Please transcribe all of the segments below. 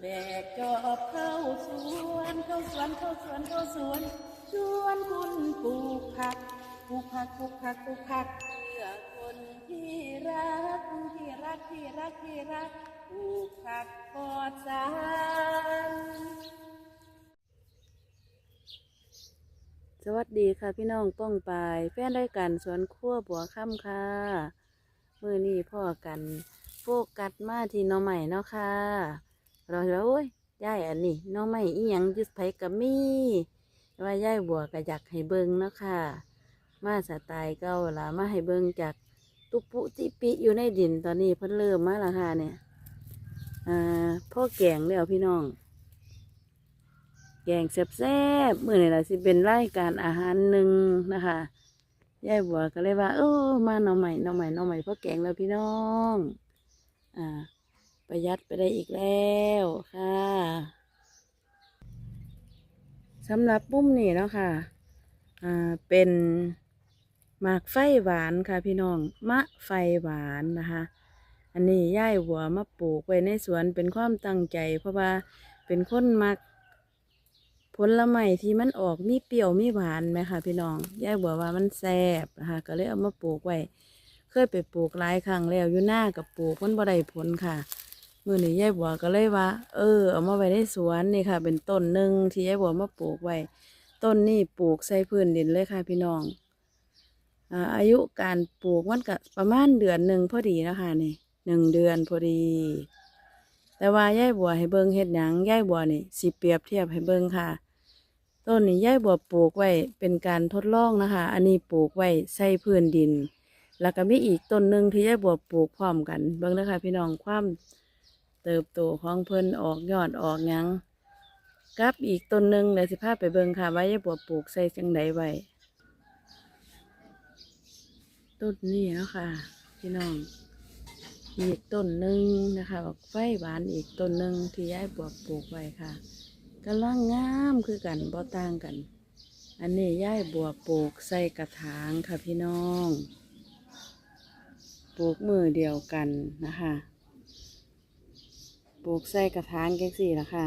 แบกจอบเข้าสวนเข้าสวนเข้าสวนเข้าสวนชวนคุณปลูกผักปลูกผักปลูกผักปลูกผักเพื่อคนที่รักที่รักที่รักที่รักปลูกผักปลอดสารสวัสดีค่ะพี่น้องป้องปายแฟนรายการสวนครัวบัวค่ำค่ะมือนี้พ่อกันโฟกัสมาที่น้องใหม่เนาะค่ะ เราจะว่าโอ้ยยายอันนี้น้องใหม่อีหยังยุดไผกับมีว่ายายบัวก็อยากให้เบิ่งเนาะค่ะ มาสไตล์เก่าละมาให้เบิ่งจากตุปุติปิอยู่ในดินตอนนี้เพิ่นเริ่มมาละค่ะเนี่ยอ่าพ่อแกงแล้วพี่น้อง แกงแซ่บๆมื้อนี้ล่ะสิเป็นรายการอาหารหนึ่งนะคะยายบัวก็เลยว่า เออมาหน่อใหม่หน่อใหม่หน่อใหม่พราะแกงแล้วพี่น้อง อ่า ประหยัดไปได้อีกแล้วค่ะสำหรับปุ้มนี่เนาะค่ะอ่าเป็นหมากไฟหวานค่ะพี่น้องมะไฟหวานนะคะ อันนี้ย่ายบัวมาปลูกไว้ในสวนเป็นความตั้งใจ เพราะว่าเป็นคนมักผลไม้ที่มันออกมีเปรี้ยวมีหวานไหมคะพี่น้องย่ายบอกว่ามันแซ่บนะคะก็เลยเอามาปลูกไว้เคยไปปลูกหลายครั้งแล้วอยู่หน้ากับปลูกมันบ่ได้ผลค่ะ มื่อนี้ยายบัวก็เลยว่า เออ เอามาไว้ในสวนนี่ค่ะ เป็นต้นหนึ่งที่ยายบัวมาปลูกไว้ ต้นนี่ปลูกใส่พื้นดินเลยค่ะ พี่น้องอาอายุการปลูกมันก็ประมาณเดือนหนึ่งพอดีนะคะนี่หนึ่งเดือนพอดี แต่ว่ายายบัวให้เบิ่งเฮ็ดหยังยายบัวนี่สิเปรียบเทียบให้เบิ่งค่ะ ต้นนี้ยายบัวปลูกไว้เป็นการทดลองนะคะ อันนี้ปลูกไว้ใส่พื้นดิน แล้วก็มีอีกต้นหนึ่งที่ยายบัวปลูกพร้อมกัน เบิ่งนะคะพี่น้องความ เติบโตของเพิ่นออกยอดออกหยังกับอีกต้นหนึ่งเดี๋ยวสิพาไปเบิ่งค่ะว่ายายบัวปลูกใส่จังใดไว้ต้นนี้เนาะค่ะ พี่น้องอีกต้นหนึ่งนะคะบักไฟหวานอีกต้นหนึ่งที่ยายบัวปลูกไว้ค่ะกำลังงามคือกันบ่ต่างกัน อันนี้ยายบัวปลูกใส่กระถางค่ะพี่น้อง ปลูกมือเดียวกันนะคะ ปลูกใส่กระถางแก๊กสี่ละค่ะ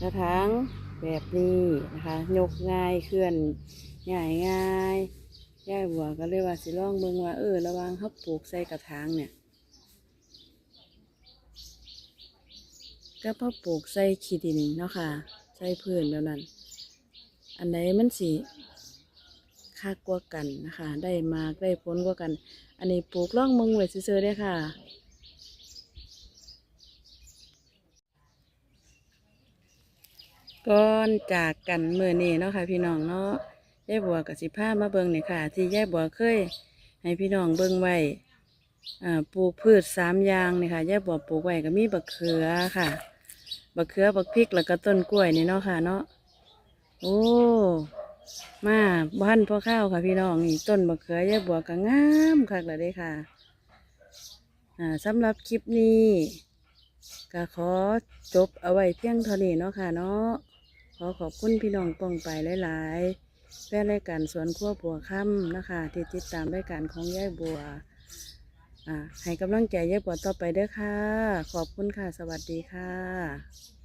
กระถางแบบนี้นะคะ ยกง่ายเคลื่อนง่ายง่ายยายบัวก็เลยว่าสิลองเบิ่งว่าเออระวังเขาปลูกใส่กระถางเนี่ย ก็พอปลูกใส่ขี้ดินเนาะค่ะ ใส่พื้นแล้วนั้น อันไหนมันสีคักกว่ากันนะคะ ได้มากได้ผลกว่ากัน อันนี้ปลูกล่องเมืองไว้ซื้อๆได้ค่ะ ก่อนจากกันเมื่อนี้เนาะค่ะพี่น้องเนาะยายบัวกับสิผ้ามาเบิ่งเนี่ยค่ะ ที่ยายบัวเคย ให้พี่น้องเบิ่งไว้อ่าปลูกพืชสามอย่างเนี่ยค่ะยายบัวปลูกไว้ก็มีบักเขือค่ะบักเขือบักพริกแล้วก็ต้นกล้วยนี่เนาะค่ะเนาะโอ้มาบ้านพ่อข้าวค่ะพี่น้องนี่ต้นบักเขือยายบัวก็งามคักเลยเด้ค่ะอ่าสำหรับคลิปนี้ก็ขอจบเอาไว้เพียงเท่านี้เนาะค่ะเนาะ ขอขอบคุณพี่น้องป้องไปหลายๆแฟนรายการสวนขั้วบัวค่ำนะคะ ที่ติดตามรายการของยายบัวอ่าให้กำลังใจยายบัวต่อไปเด้อค่ะ ขอบคุณค่ะ สวัสดีค่ะ